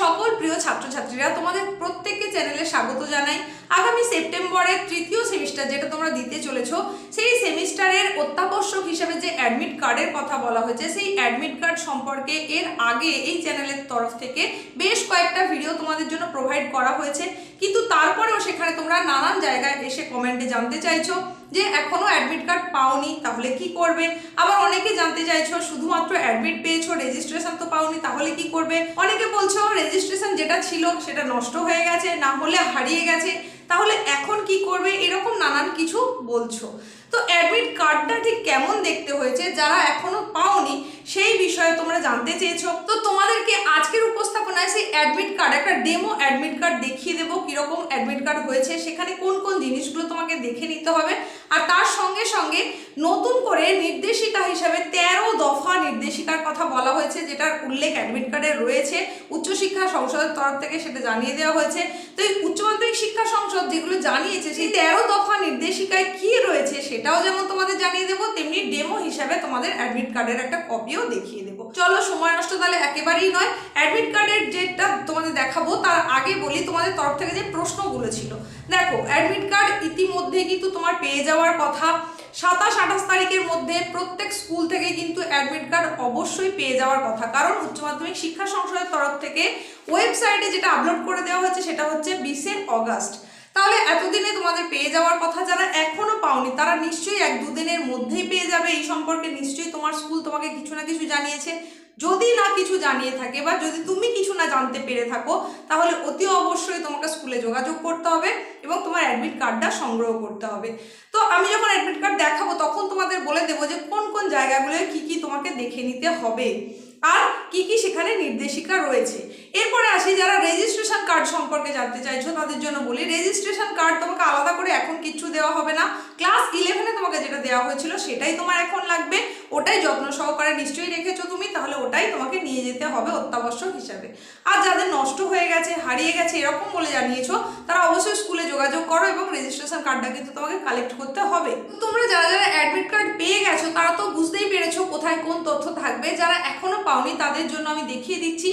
সকল প্রিয় ছাত্রছাত্রীরা তোমাদের প্রত্যেককে চ্যানেলে স্বাগত জানাই। আগামী সেপ্টেম্বরের তৃতীয় সেমিস্টার যেটা তোমরা দিতে চলেছো, সেই সেমিস্টারের অত্যাবশ্যক হিসেবে যে অ্যাডমিট কার্ডের কথা বলা হয়েছে, সেই অ্যাডমিট কার্ড সম্পর্কে এর আগে এই চ্যানেলের তরফ থেকে বেশ কয়েকটা ভিডিও তোমাদের জন্য প্রোভাইড করা হয়েছে। কিন্তু তারপরেও সেখানে তোমরা নানান জায়গায় এসে কমেন্টে জানতে চাইছো যে এখনও অ্যাডমিট কার্ড পাওনি, তাহলে কি করবে? আবার অনেকে জানতে চাইছো, শুধুমাত্র অ্যাডমিট পেয়েছ রেজিস্ট্রেশন তো পাওনি, তাহলে কি করবে? অনেকে বলছো রেজিস্ট্রেশন যেটা ছিল সেটা নষ্ট হয়ে গেছে, না হলে হারিয়ে গেছে। তাহলে এখন কি করবে? এরকম নানান কিছু বলছো। তো অ্যাডমিট কার্ডটা ঠিক কেমন দেখতে হয়েছে যারা এখনও পাওনি, সেই বিষয়ে তোমরা জানতে চেয়েছো। তো তোমাদেরকে আজকের উপস্থাপনায় সেই অ্যাডমিট কার্ড একটা ডেমো অ্যাডমিট কার্ড দেখিয়ে দেবো কীরকম অ্যাডমিট কার্ড হয়েছে, সেখানে কোন কোন জিনিসগুলো তোমাকে দেখে নিতে হবে। আর তার সঙ্গে সঙ্গে নতুন করে নির্দেশিকা হিসাবে তেরো দফা নির্দেশিকার কথা বলা হয়েছে, যেটার উল্লেখ অ্যাডমিট কার্ডে রয়েছে। উচ্চশিক্ষা সংসদের তরফ থেকে সেটা জানিয়ে দেওয়া হয়েছে। তো এই উচ্চ মাধ্যমিক শিক্ষা সংসদ যেগুলো জানিয়েছে, সেই তেরো দফা নির্দেশিকায় কি রয়েছে সেটাও যেমন তোমাদের জানিয়ে দেবো, তেমনি ডেমো হিসাবে তোমাদের অ্যাডমিট কার্ডের একটা কপিও দেখিয়ে দেবো। চলো সময় নষ্ট তাহলে একেবারেই নয়। অ্যাডমিট কার্ডের যেটা তোমাদের দেখাবো, তার আগে বলি তোমাদের তরফ থেকে যে প্রশ্নগুলো ছিল। দেখো অ্যাডমিট কার্ড ইতিমধ্যে কিন্তু তোমার পেয়ে যাওয়ার কথা। সাতাশ, আঠাশ তারিখের মধ্যে প্রত্যেক স্কুল থেকে কিন্তু অ্যাডমিট কার্ড অবশ্যই পেয়ে যাওয়ার কথা। কারণ উচ্চ মাধ্যমিক শিক্ষা সংসদের তরফ থেকে ওয়েবসাইটে যেটা আপলোড করে দেওয়া হয়েছে, সেটা হচ্ছে বিশে অগাস্ট। তাহলে এতদিনে তোমাদের পেয়ে যাওয়ার কথা যারা এখনও পাওনি, তারা নিশ্চয়ই এক দুদিনের মধ্যেই পেয়ে যাবে। এই সম্পর্কে নিশ্চয়ই তোমার স্কুল তোমাকে কিছু না কিছু জানিয়েছে। যদি না কিছু জানিয়ে থাকে বা যদি তুমি কিছু না জানতে পেরে থাকো, তাহলে অতি অবশ্যই তোমাকে স্কুলে যোগাযোগ করতে হবে এবং তোমার অ্যাডমিট কার্ডটা সংগ্রহ করতে হবে। তো আমি যখন অ্যাডমিট কার্ড দেখাবো, তখন তোমাদের বলে দেবো যে কোন কোন জায়গাগুলোয় কি কি তোমাকে দেখে নিতে হবে। আর কি কি সেখানে নির্দেশিকা রয়েছে? এরপরে আসি, যারা রেজিস্ট্রেশন কার্ড সম্পর্কে জানতে চাইছো তাদের জন্য বলি রেজিস্ট্রেশন কার্ড তোমাকে আলাদা করে এখন কিচ্ছু দেওয়া হবে না। ক্লাস ইলেভেনে তোমাকে যেটা দেওয়া হয়েছিল সেটাই তোমার এখন লাগবে। ওটাই যত্ন সহকারে নিশ্চয়ই রেখেছো তুমি, তাহলে ওটাই তোমাকে নিয়ে যেতে হবে অত্যাবশ্যক হিসাবে। আর যাদের নষ্ট হয়ে গেছে, হারিয়ে গেছে, এরকম বলে জানিয়েছো, তারা অবশ্যই স্কুলে যোগাযোগ করো এবং রেজিস্ট্রেশন কার্ডটা কিন্তু তোমাকে কালেক্ট করতে হবে। তোমরা যারা যারা অ্যাডমিট কার্ড পেয়ে গেছো, তারা তো বুঝতেই পেরেছ কোথায় কোন তথ্য থাকবে। যারা এখনও পাওনি, তাদের জন্য আমি দেখিয়ে দিচ্ছি,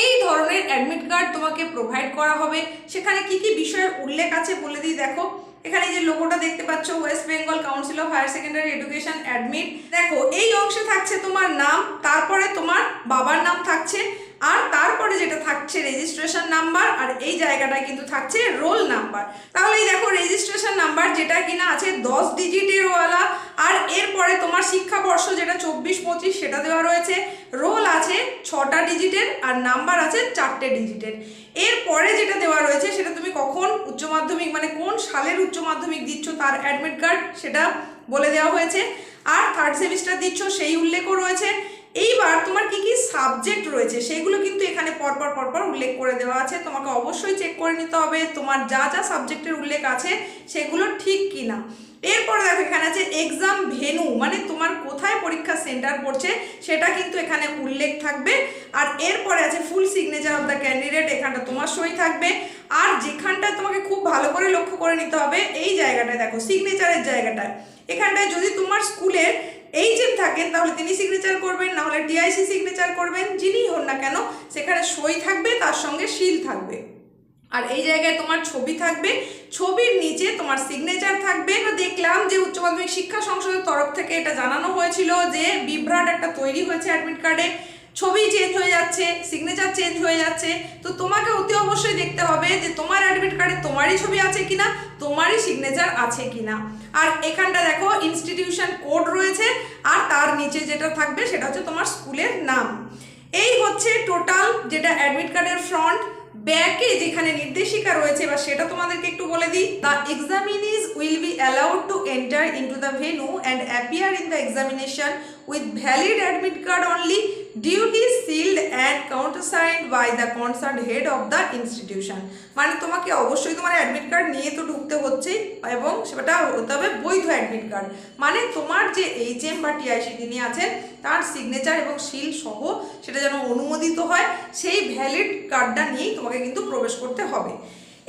এই ধরনের অ্যাডমিট কার্ড তোমাকে প্রোভাইড করা হবে। সেখানে কি কি বিষয়ের উল্লেখ আছে বলে দিই, দেখো। এখানে যে লোগোটা দেখতে পাচ্ছ West Bengal council of higher secondary education admit দেখো, এই অংশে থাকছে তোমার নাম, তারপরে তোমার বাবার নাম থাকছে। আর তারপরে যেটা থাকছে রেজিস্ট্রেশন নাম্বার আর এই জায়গাটায় কিন্তু থাকছে রোল নাম্বার তাহলে এই দেখো রেজিস্ট্রেশন নাম্বার যেটা কিনা আছে দশ ডিজিটের ওয়ালা, আর এরপরে তোমার শিক্ষাবর্ষ যেটা চব্বিশ পঁচিশ সেটা দেওয়া রয়েছে। রোল আছে ছটা ডিজিটের আর নাম্বার আছে চারটে ডিজিটের এরপরে যেটা দেওয়া রয়েছে সেটা তুমি কখন উচ্চ মাধ্যমিক মানে কোন সালের উচ্চ মাধ্যমিক দিচ্ছ তার অ্যাডমিট কার্ড সেটা বলে দেওয়া হয়েছে। আর থার্ড সেমিস্টার দিচ্ছ সেই উল্লেখও রয়েছে। এইবার তোমার কি কি সাবজেক্ট রয়েছে সেইগুলো কিন্তু এখানে পরপর পরপর উল্লেখ করে দেওয়া আছে। তোমাকে অবশ্যই চেক করে নিতে হবে তোমার যা যা সাবজেক্টের উল্লেখ আছে সেগুলো ঠিক কি না এরপরে দেখো এখানে আছে এক্সাম ভেনু মানে তোমার কোথায় পরীক্ষা সেন্টার পড়ছে সেটা কিন্তু এখানে উল্লেখ থাকবে। আর এরপরে আছে full signature of the candidate এখানটা তোমার সই থাকবে। আর যেখানটা তোমাকে খুব ভালো করে লক্ষ্য করে নিতে হবে, এই জায়গাটায় দেখো সিগনেচারের জায়গাটায়। এখানটায় যদি তোমার স্কুলের এইচএম থাকেন, তাহলে তিনি সিগনেচার করবেন, না হলে ডিআইসি সিগনেচার করবেন যিনিই হন না কেন, সেখানে সই থাকবে, তার সঙ্গে শিল থাকবে। আর এই জায়গায় তোমার ছবি থাকবে, ছবির নিচে তোমার সিগনেচার থাকবে। তো দেখলাম যে উচ্চ মাধ্যমিক শিক্ষা সংসদের তরফ থেকে এটা জানানো হয়েছিল যে বিভ্রাট একটা তৈরি হয়েছে অ্যাডমিট কার্ডে ছবি চেঞ্জ হয়ে যাচ্ছে সিগনেচার চেঞ্জ হয়ে যাচ্ছে। তো তোমাকে অতি অবশ্যই দেখতে হবে যে তোমার অ্যাডমিট কার্ডে তোমারই ছবি আছে কিনা, তোমারই সিগনেচার আছে কিনা। আর এখানটা দেখো ইনস্টিটিউশন কোড রয়েছে, আর তার নিচে যেটা থাকবে সেটা হচ্ছে তোমার স্কুলের নাম। এই হচ্ছে টোটাল যেটা অ্যাডমিট কার্ডের ফ্রন্ট ব্যাকে যেখানে নির্দেশিকা রয়েছে বা সেটা তোমাদেরকে একটু বলে দিই। The examinees will be allowed to enter into the venue and appear in the examination with valid admit card only duty sealed and countersigned by the concern head of the institution মানে তোমাকে অবশ্যই তোমার admit card নিয়ে তো ঢুকতে হচ্ছেই এবং সেটা হতে হবে বৈধ অ্যাডমিট কার্ড মানে তোমার যে এইচ এম বা টিআইসি যিনি আছেন, তার সিগনেচার এবং সিল সহ সেটা যেন অনুমোদিত হয়, সেই ভ্যালিড কার্ডটা নিয়েই তোমাকে কিন্তু প্রবেশ করতে হবে।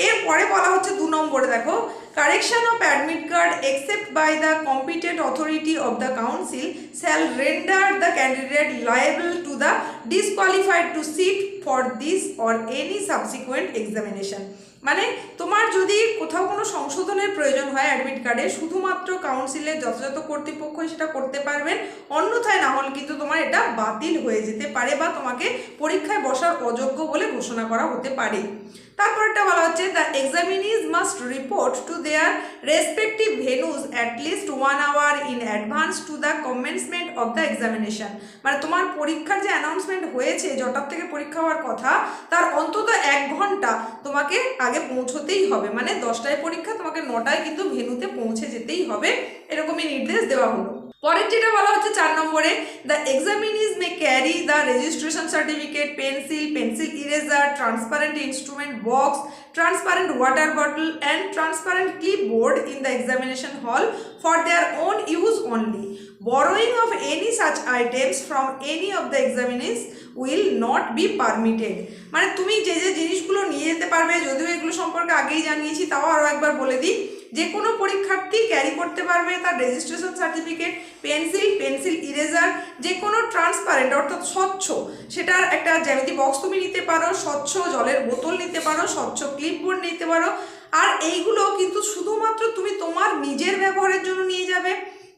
এরপরে বলা হচ্ছে দু নম্বরে দেখো correction of admit card except by the competent authority of the council shall render the candidate liable to the disqualified to sit for this or any subsequent examination মানে তোমার যদি কোথাও কোনো সংশোধনের প্রয়োজন হয় অ্যাডমিট কার্ডে শুধুমাত্র কাউন্সিলের যথাযথ কর্তৃপক্ষই সেটা করতে পারবেন। অন্যথায় না হলে কিন্তু তোমার এটা বাতিল হয়ে যেতে পারে বা তোমাকে পরীক্ষায় বসার অযোগ্য বলে ঘোষণা করা হতে পারে। তারপরটা বলা হচ্ছে the examinees must report to their respective venues at least one hour in advance to the commencement of the examination মানে তোমার পরীক্ষার যে অ্যানাউন্সমেন্ট হয়েছে যটার থেকে পরীক্ষা হওয়ার কথা, তার অন্তত এক ঘণ্টা তোমাকে আগে পৌঁছতেই হবে। মানে দশটায় পরীক্ষা তোমাকে নটায় কিন্তু ভেনুতে পৌঁছে যেতেই হবে। এরকমই নির্দেশ দেওয়া হলো। পরের যেটা বলা হচ্ছে চার নম্বরে the examinees may carry the registration certificate pencil pencil eraser transparent instrument box transparent water bottle and transparent clipboard in the examination hall for their own use only Borrowing of any such items from any of the examinees will not be permitted. মানে তুমি যে যে জিনিসগুলো নিয়ে যেতে পারবে, যদিও এগুলো সম্পর্কে আগেই জানিয়েছি, তাও আরও একবার বলে দিই, যে কোনো পরীক্ষার্থী করতে পারবে, তার registration certificate pencil pencil eraser যে কোনো ট্রান্সপারেন্ট অর্থাৎ স্বচ্ছ, সেটার একটা জ্যামিতি বক্স তুমি নিতে পারো, স্বচ্ছ জলের বোতল নিতে পারো, স্বচ্ছ ক্লিপবোর্ড নিতে পারো। আর এইগুলো কিন্তু শুধুমাত্র তুমি তোমার নিজের ব্যবহারের জন্য নিয়ে যাবে।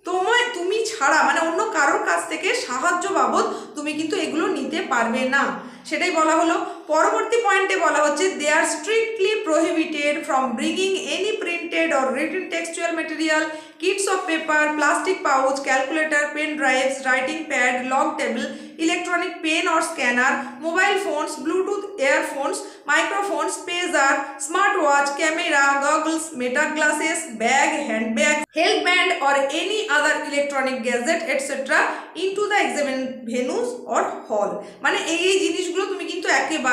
তোমায়, তুমি ছাড়া মানে অন্য কারোর কাছ থেকে সাহায্য বাবদ তুমি কিন্তু এগুলো নিতে পারবে না। সেটাই বলা হলো। পরবর্তী পয়েন্টে বলা হচ্ছে they are strictly prohibited from bringing any printed or written textual material kits of paper plastic pouch calculator pen drives writing pad log table electronic pen or scanner mobile phones Bluetooth earphones microphones pager smart watch camera goggles Meta glasses bag hand bag help band or any other electronic gadget etcetera into the examine venues or hall মানে এই জিনিসগুলো তুমি কিন্তু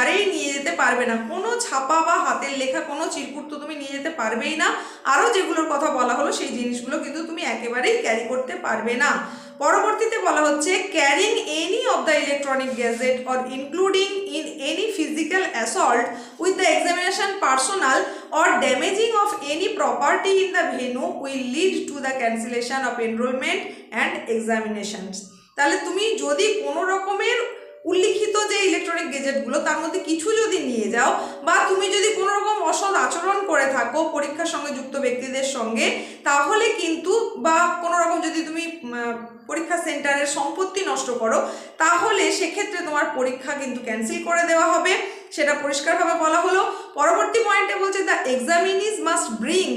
একেবারেই নিয়ে যেতে পারবে না। কোনো ছাপা বা হাতের লেখা, কোনো চিরকুট তো তুমি নিয়ে যেতে পারবেই না। আরও যেগুলোর কথা বলা হলো, সেই জিনিসগুলো কিন্তু তুমি একেবারেই ক্যারি করতে পারবে না। পরবর্তীতে বলা হচ্ছে carrying any of the electronic gadget or including in any physical assault with the examination personal or damaging of any property in the venue will lead to the cancellation of enrolment and examinations তাহলে তুমি যদি কোনো রকমের উল্লিখিত যে electronic গেজেটগুলো তার মধ্যে কিছু যদি নিয়ে যাও বা তুমি যদি কোনো রকম অসৎ আচরণ করে থাকো পরীক্ষার সঙ্গে যুক্ত ব্যক্তিদের সঙ্গে, তাহলে কিন্তু বা কোনো রকম যদি তুমি পরীক্ষা সেন্টারের সম্পত্তি নষ্ট করো, তাহলে সেক্ষেত্রে তোমার পরীক্ষা কিন্তু ক্যান্সেল করে দেওয়া হবে। সেটা পরিষ্কারভাবে বলা হলো। পরবর্তী পয়েন্টে বলছে the examinees must bring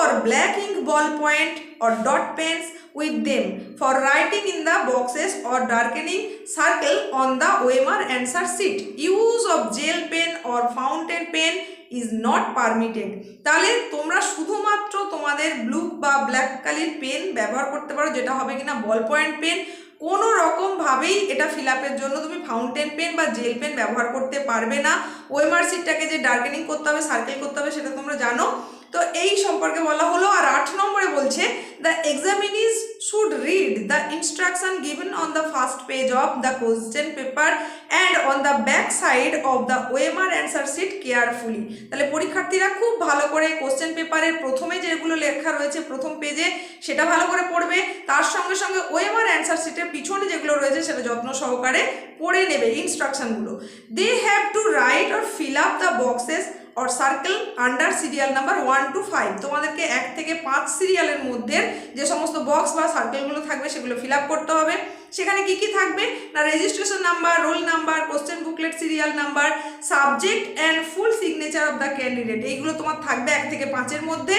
or black ink ball point or dot pens with them for writing in the boxes or darkening circle on the OMR answer sheet. Use of gel pen or fountain pen is not permitted. তাহলে তোমরা শুধুমাত্র তোমাদের blue বা black কালির pen ব্যবহার করতে পারো, যেটা হবে কিনা বল পয়েন্ট পেন কোনো রকমভাবেই এটা ফিল জন্য তুমি ফাউন্টেন পেন বা জেল পেন ব্যবহার করতে পারবে না ওয়েমার সিটটাকে যে ডার্কেনিং করতে হবে সার্কেল করতে হবে, সেটা তোমরা জানো তো এই সম্পর্কে বলা হলো আর আট নম্বরে বলছে the examinees should read the instruction given on the first page of the question paper and on the back side of the OMR answer sheet carefully তাহলে পরীক্ষার্থীরা খুব ভালো করে কোশ্চেন পেপারের প্রথমে যেগুলো লেখা রয়েছে প্রথম পেজে সেটা ভালো করে পড়বে। তার সঙ্গে সঙ্গে ওয়েমার অ্যান্সার শিটের পিছনে যেগুলো রয়েছে, সেটা যত্ন সহকারে পড়ে নেবে ইনস্ট্রাকশনগুলো they have to write or fill up the boxes or circle under serial number one two five তোমাদেরকে এক থেকে পাঁচ সিরিয়ালের মধ্যে যে সমস্ত বক্স বা সার্কেলগুলো থাকবে সেগুলো ফিল করতে হবে। সেখানে কি কি থাকবে? না registration number roll number question booklet serial number subject and full signature of the candidate এইগুলো তোমার থাকবে এক থেকে পাঁচের মধ্যে।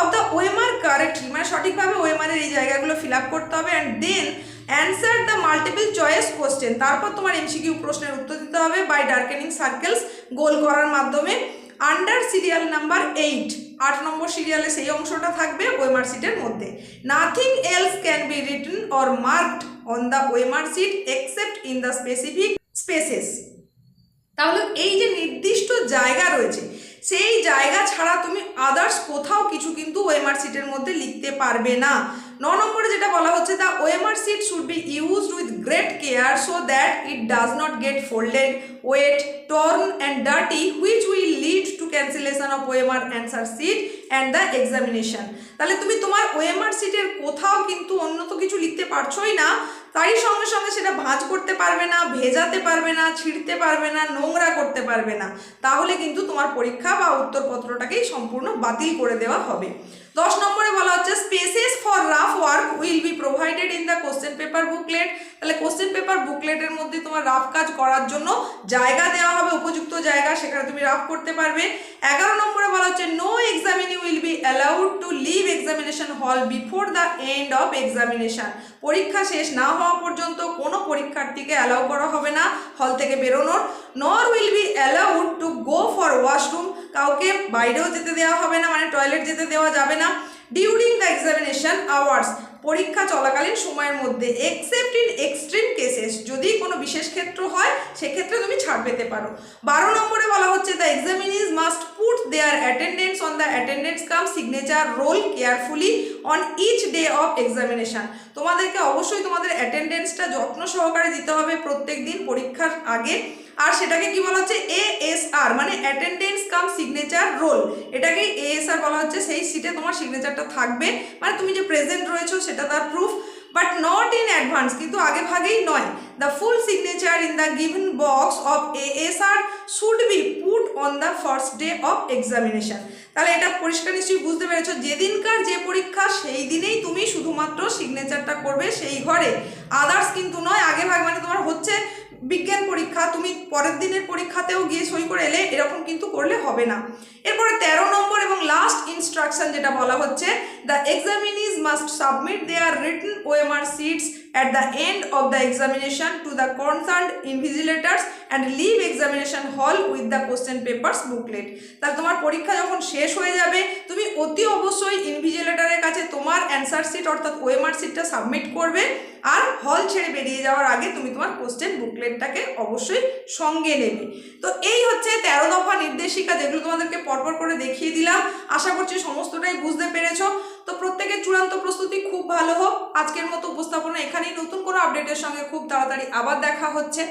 অফ দ্য ওয়েমার কারেক্টলি মানে সঠিকভাবে ওয়েমারের এই জায়গাগুলো ফিল করতে হবে and then answer the multiple choice question তারপর তোমার এমসিকিউ প্রশ্নের উত্তর দিতে হবে বাই ডার্কেনিং সার্কেলস গোল করার মাধ্যমে। আন্ডার সিরিয়াল নাম্বার এইট আট নম্বর সিরিয়ালে সেই অংশটা থাকবে ওয়েমার সিটের মধ্যে। Nothing else can be written or marked on the OMR sheet except in the specific spaces তাহলে এই যে নির্দিষ্ট জায়গা রয়েছে, সেই জায়গা ছাড়া তুমি আদার্স কোথাও কিছু কিন্তু ওয়েমার সিটের মধ্যে লিখতে পারবে না। ন নম্বরে যেটা বলা হচ্ছে the OMR sheet should be used with great care so that it does not get folded wet torn and dirty which will cancellation of OMR answer sheet and the examination তাহলে তুমি তোমার ওএমআর সিটের কোথাও কিন্তু অন্য তো কিছু লিখতে পারছোই না তারই সঙ্গে সঙ্গে সেটা ভাঁজ করতে পারবে না, ভেজাতে পারবে না, ছিঁড়তে পারবে না, নোংরা করতে পারবে না। তাহলে কিন্তু তোমার পরীক্ষা বা উত্তরপত্রটাকেই সম্পূর্ণ বাতিল করে দেওয়া হবে। দশ নম্বরে বলা হচ্ছে spaces for rough work will be provided in the question paper booklet তাহলে কোশ্চেন পেপার বুকলেটের মধ্যে তোমার রাফ কাজ করার জন্য জায়গা দেওয়া হবে, উপযুক্ত জায়গা, সেখানে তুমি রাফ করতে পারবে। এগারো নম্বরে বলা হচ্ছে no examinee to leave allowed to leave examination hall of examination পরীক্ষা শেষ না হওয়া পর্যন্ত কোনো পরীক্ষার্থীকে অ্যালাউ করা হবে না হল থেকে বেরোনোর nor will be allowed to go for washroom কাউকে বাইরেও যেতে দেওয়া হবে না মানে টয়লেট যেতে দেওয়া যাবে না। ডিউরিং দ্য এক্সামিনেশন আওয়ার্স পরীক্ষা চলাকালীন সময়ের মধ্যে এক্সেপ্ট ইন এক্সট্রিম কেসেস যদি কোনো বিশেষ ক্ষেত্র হয়, সেক্ষেত্রে তুমি ছাড় পেতে পারো। বারো নম্বরে বলা হচ্ছে the examinees must put their attendance on the attendance cum signature roll carefully on each day of examination তোমাদেরকে অবশ্যই তোমাদের অ্যাটেন্ডেন্সটা যত্ন সহকারে দিতে হবে প্রত্যেক দিন পরীক্ষার আগে। আর সেটাকে কি বলা হচ্ছে? এএসআর মানে অ্যাটেন্ডেন্স কাম সিগনেচার রোল এটাকেই এএসআর বলা হচ্ছে। সেই সিটে তোমার সিগনেচারটা থাকবে। মানে তুমি যে প্রেজেন্ট রয়েছো, সেটা তার proof but not in advance কিন্তু আগে ভাগেই নয়। The full signature in the given box of A S ASR should be put on the first day of examination তাহলে এটা পরিষ্কার নিশ্চয়ই বুঝতে পেরেছ। যেদিনকার যে পরীক্ষা, সেই দিনেই তুমি শুধুমাত্র সিগনেচারটা করবে সেই ঘরে। আদার্স কিন্তু নয়, আগে ভাগ মানে তোমার হচ্ছে বিজ্ঞান পরীক্ষা, তুমি পরের দিনের পরীক্ষাতেও গিয়ে সই করে এলে এরকম কিন্তু করলে হবে না। এরপরে তেরো নম্বর এবং লাস্ট ইনস্ট্রাকশন যেটা বলা হচ্ছে the examinees must submit their written OMR sheets at the end of the examination to the concern invigilators and leave examination hall with the question papers booklet তাহলে তোমার পরীক্ষা যখন শেষ হয়ে যাবে, তুমি অতি অবশ্যই তোমার অ্যান্সার সিট অর্থাৎ ওএমআর সিটটা সাবমিট করবে আর হল ছেড়ে বেরিয়ে যাওয়ার আগে তুমি তোমার কোশ্চেন বুকলেটটাকে অবশ্যই সঙ্গে নেবে। তো এই হচ্ছে তেরো দফা নির্দেশিকা যেগুলো তোমাদেরকে পরপর করে দেখিয়ে দিলাম। আশা করছি সমস্তটাই বুঝতে পেরেছ। তো প্রত্যেকের চূড়ান্ত প্রস্তুতি খুব ভালো হোক। আজকের মতো উপস্থাপনা এখানেই। নতুন কোনো আপডেটের সঙ্গে খুব তাড়াতাড়ি আবার দেখা হচ্ছে।